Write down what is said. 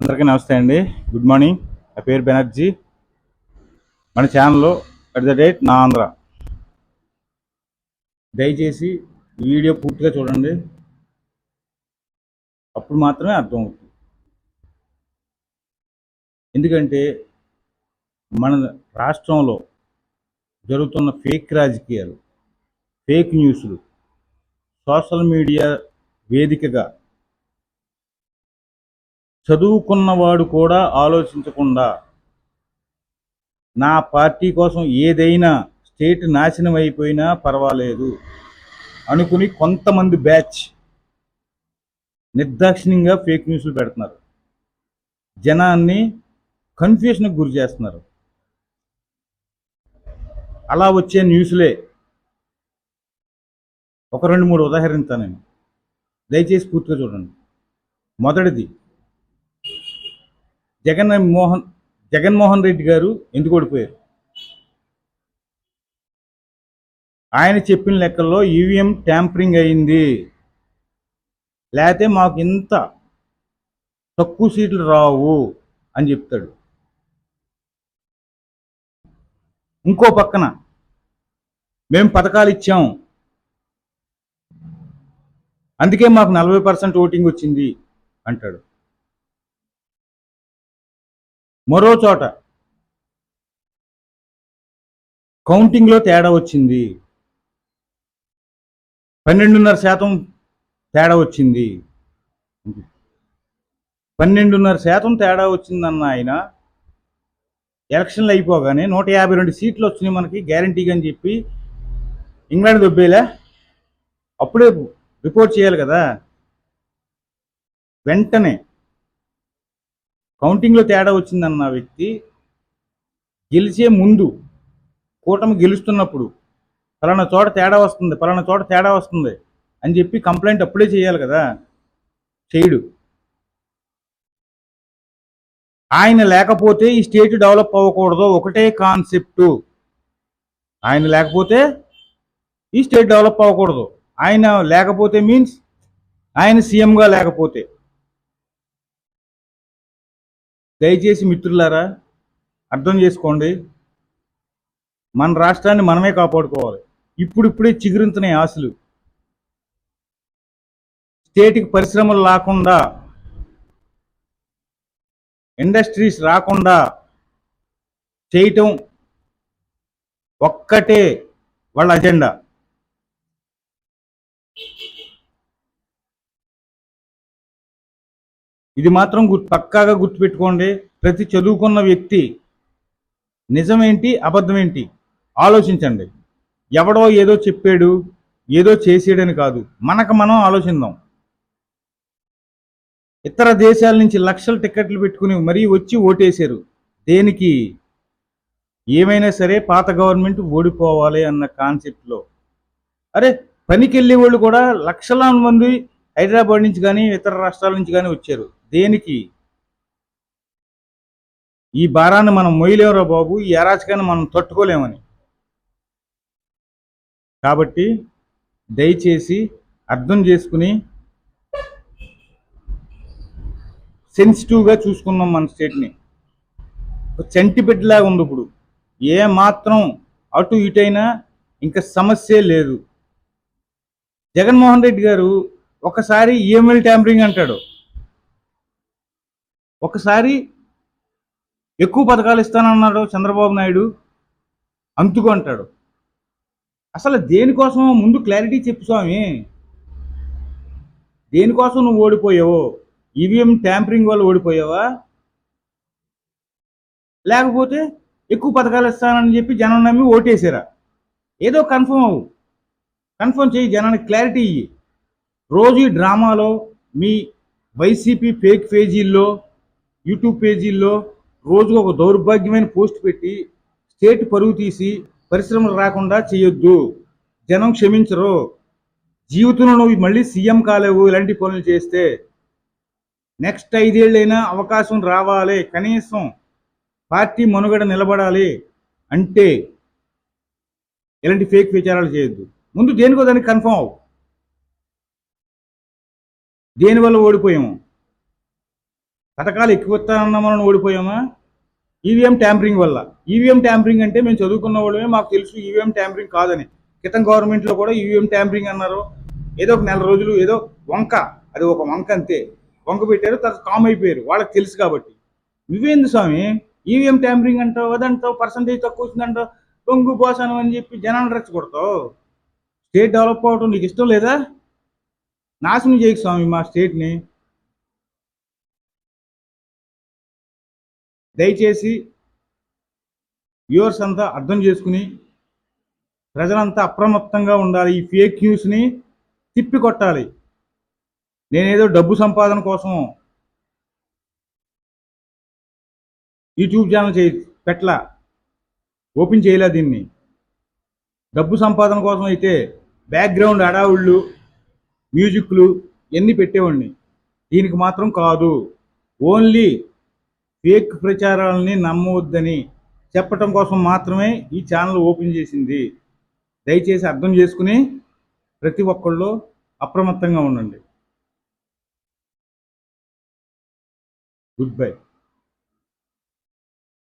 అందరికీ నమస్తే అండి. గుడ్ మార్నింగ్ నా పేరు బెనర్జీ. మన ఛానల్లో అట్ ద డేట్ నా ఆంధ్ర. దయచేసి వీడియో పూర్తిగా చూడండి. అప్పుడు మాత్రమే అర్థం అవుతుంది. ఎందుకంటే మన రాష్ట్రంలో జరుగుతున్న ఫేక్ రాజకీయాలు ఫేక్ న్యూస్లు సోషల్ మీడియా వేదికగా చదువుకున్నవాడు కూడా ఆలోచించకుండా నా పార్టీ కోసం ఏదైనా స్టేట్ నాశనం అయిపోయినా పర్వాలేదు అనుకుని కొంతమంది బ్యాచ్ నిర్దాక్షిణ్యంగా ఫేక్ న్యూస్లు పెడుతున్నారు. జనాన్ని కన్ఫ్యూషన్కి గురి చేస్తున్నారు. అలా వచ్చే న్యూస్లే. ఒక రెండు మూడు ఉదాహరణిస్తాను నేను. దయచేసి పూర్తిగా చూడండి. మొదటిది జగన్ మోహన్ జగన్మోహన్ రెడ్డి గారు ఎందుకు ఓడిపోయారు? ఆయన చెప్పిన లెక్కల్లో ఈవీఎం ట్యాంపరింగ్ అయింది. లేకపోతే మాకు ఇంత తక్కువ సీట్లు రావు అని చెప్తాడు. ఇంకో పక్కన మేము పథకాలు ఇచ్చాం. అందుకే మాకు నలభై పర్సెంట్ ఓటింగ్ వచ్చింది అంటాడు. మరో చోట కౌంటింగ్లో తేడా వచ్చింది. పన్నెండున్నర శాతం తేడా వచ్చింది. పన్నెండున్నర శాతం తేడా వచ్చిందన్న ఆయన ఎలక్షన్లు అయిపోగానే నూట యాభై రెండు సీట్లు వచ్చినాయి మనకి గ్యారంటీగా అని చెప్పి ఇంగ్లాండ్ దొబ్బేలా అప్పుడే రిపోర్ట్ చేయాలి కదా. వెంటనే కౌంటింగ్లో తేడా వచ్చిందన్న వ్యక్తి గెలిచే ముందు కూటమి గెలుస్తున్నప్పుడు ఫలానా చోట తేడా వస్తుంది ఫలానా చోట తేడా వస్తుంది అని చెప్పి కంప్లైంట్ అప్పుడే చేయాలి కదా చేయడు. ఆయన లేకపోతే ఈ స్టేట్ డెవలప్ అవ్వకూడదు ఒకటే కాన్సెప్టు. ఆయన లేకపోతే ఈ స్టేట్ డెవలప్ అవ్వకూడదు. ఆయన లేకపోతే మీన్స్ ఆయన సీఎంగా లేకపోతే. దయచేసి మిత్రులారా అర్థం చేసుకోండి. మన రాష్ట్రాన్ని మనమే కాపాడుకోవాలి. ఇప్పుడిప్పుడే చిగురించిన ఆశలు. స్టేట్కి పరిశ్రమలు రాకుండా ఇండస్ట్రీస్ రాకుండా చేయటం ఒక్కటే వాళ్ళ అజెండా. ఇది మాత్రం గుర్తు పక్కాగా గుర్తుపెట్టుకోండి. ప్రతి చదువుకున్న వ్యక్తి నిజమేంటి అబద్ధమేంటి ఆలోచించండి. ఎవడో ఏదో చెప్పాడు ఏదో చేసేడని కాదు. మనకు మనం ఆలోచిందాం ఇతర దేశాల నుంచి లక్షల టికెట్లు పెట్టుకుని మరీ వచ్చి ఓటేశారు. దేనికి? ఏమైనా సరే పాత గవర్నమెంట్ ఓడిపోవాలి అన్న కాన్సెప్ట్లో అరే పనికి వెళ్ళే వాళ్ళు కూడా లక్షల మంది హైదరాబాద్ నుంచి కానీ ఇతర రాష్ట్రాల నుంచి కానీ వచ్చారు. దేనికి? ఈ భారాన్ని మనం మొయ్యలేమురా బాబు ఈ అరాచకాన్ని మనం తట్టుకోలేమని. కాబట్టి దయచేసి అర్థం చేసుకుని సెన్సిటివ్గా చూసుకున్నాం మన స్టేట్ని ఒక చంటి బిడ్డలాగా ఉంది ఇప్పుడు. ఏ మాత్రం అటు ఇటైనా ఇంకా సమస్యే లేదు. జగన్మోహన్ రెడ్డి గారు ఒకసారి ఈఎంఎల్ ట్యాంపరింగ్ అంటాడు. ఒకసారి ఎక్కువ పథకాలు ఇస్తానన్నాడు చంద్రబాబు నాయుడు. అంతుకు అంటాడు. అసలు దేనికోసం ముందు క్లారిటీ చెప్పు స్వామి. దేనికోసం నువ్వు ఓడిపోయావు? ఈవీఎం ట్యాంపరింగ్ వల్ల ఓడిపోయావా? లేకపోతే ఎక్కువ పథకాలు ఇస్తానని చెప్పి జనం నమ్మి ఓటేసారా? ఏదో కన్ఫర్మ్ అవ్వు. కన్ఫర్మ్ చేయి జనానికి క్లారిటీ ఇయ్యి. రోజు ఈ డ్రామాలో మీ వైసీపీ ఫేక్ పేజీల్లో యూట్యూబ్ పేజీల్లో రోజు ఒక దౌర్భాగ్యమైన పోస్ట్ పెట్టి స్టేట్ పరుగు తీసి పరిశ్రమలు రాకుండా చేయొద్దు. జనం క్షమించరు. జీవితంలో నువ్వు మళ్ళీ సీఎం కాలేవు ఇలాంటి పనులు చేస్తే. నెక్స్ట్ ఐదేళ్ళైనా అవకాశం రావాలి. కనీసం పార్టీ మనుగడ నిలబడాలి అంటే ఇలాంటి ఫేక్ విచారాలు చేయొద్దు. ముందు దేనికో దానికి కన్ఫర్మ్ అవు దేనివల్ల ఓడిపోయాము? పథకాలు ఎక్కువ ఇస్తానన్న మనం ఓడిపోయామా? ఈవీఎం ట్యాంపరింగ్ వల్ల. ఈవీఎం ట్యాంపరింగ్ అంటే మేము చదువుకున్న వాళ్ళమే మాకు తెలుసు ఈవీఎం ట్యాంపరింగ్ కాదని. క్రితం గవర్నమెంట్లో కూడా ఈవీఎం ట్యాంపరింగ్ అన్నారు. ఏదో ఒక నెల రోజులు ఏదో వంక. అది ఒక వంక అంతే. వంక పెట్టారు తర్వాత కామ్ అయిపోయారు. వాళ్ళకి తెలుసు కాబట్టి. నువ్వేంది స్వామి? ఈవీఎం ట్యాంపరింగ్ అంటావు అదంటావు పర్సంటేజ్ తక్కువ వచ్చిందంటావు పొంగు పోసాను అని చెప్పి జనాన్ని రెచ్చగొడతావు. స్టేట్ డెవలప్ అవటం నీకు ఇష్టం లేదా? నాశనం చేయకు స్వామి మా స్టేట్ని. దయచేసి వ్యూవర్స్ అంతా అర్థం చేసుకుని ప్రజలంతా అప్రమత్తంగా ఉండాలి ఈ ఫేక్ న్యూస్ని తిప్పి కొట్టాలి నేనేదో డబ్బు సంపాదన కోసం యూట్యూబ్ ఛానల్ చే పెట్ల ఓపెన్ చేయలే దీన్ని. డబ్బు సంపాదన కోసం అయితే బ్యాక్గ్రౌండ్ అడావుళ్ళు మ్యూజిక్లు ఇవన్నీ పెట్టేవాడిని? దీనికి మాత్రం కాదు. ఓన్లీ ఫేక్ ప్రచారాలని నమ్మవద్దని చెప్పటం కోసం మాత్రమే ఈ ఛానల్ ఓపెన్ చేసింది. దయచేసి అర్థం చేసుకుని ప్రతి ఒక్కళ్ళు అప్రమత్తంగా ఉండండి. Good bye.